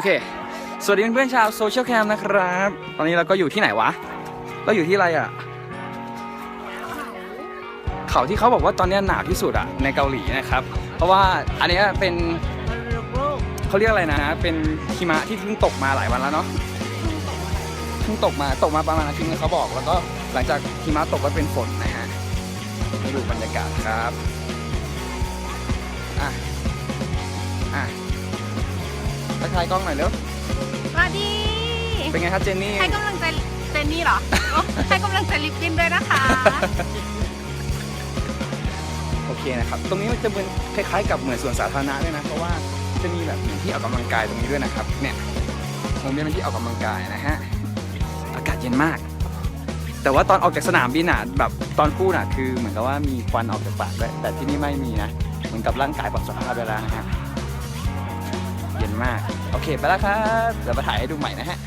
อเค สวัสดีเพื่อนๆชาวโซเชียลแคมนะครับ ตอนนี้เราก็อยู่ที่ไหนวะ เราอยู่ที่อะไรอะ เขาที่เขาบอกว่าตอนนี้หนาวที่สุดอะในเกาหลีนะครับ เพราะว่าอันนี้เป็นเขาเรียกอะไรนะ เป็นหิมะที่เพิ่งตกมาหลายวันแล้วเนาะ เพิ่งตกมาตกมาประมาณอาทิตย์นึงเขาบอก แล้วก็หลังจากหิมะตกก็เป็นฝนนะฮะดูบรรยากาศครับ อะ อะ ทักทายกล้องหน่อยเร็วสวัสดี เป็นไงครับเจนนี่ ให้กำลังใจเจนนี่เหรอ ให้กำลังใจลิปกินด้วยนะคะ โอเคนะครับ ตรงนี้มันจะเป็นคล้ายๆ กับเหมือนสวนสาธารณะด้วยนะ เพราะว่าจะมีแบบเหมือนที่ออกกำลังกายตรงนี้ด้วยนะครับ เนี่ยตรงนี้เป็นที่ออกกำลังกายนะฮะ อากาศเย็นมาก แต่ว่าตอนออกจากสนามบินอะแบบตอนพูดอะคือเหมือนกับว่ามีควันออกจากปากด้วยแต่ที่นี่ไม่มีนะ เหมือนกับร่างกายปรับสภาพไปแล้วนะฮะเย็น มาก โอเค ไปแล้วครับ เดี๋ยวมาถ่ายให้ดูใหม่นะฮะ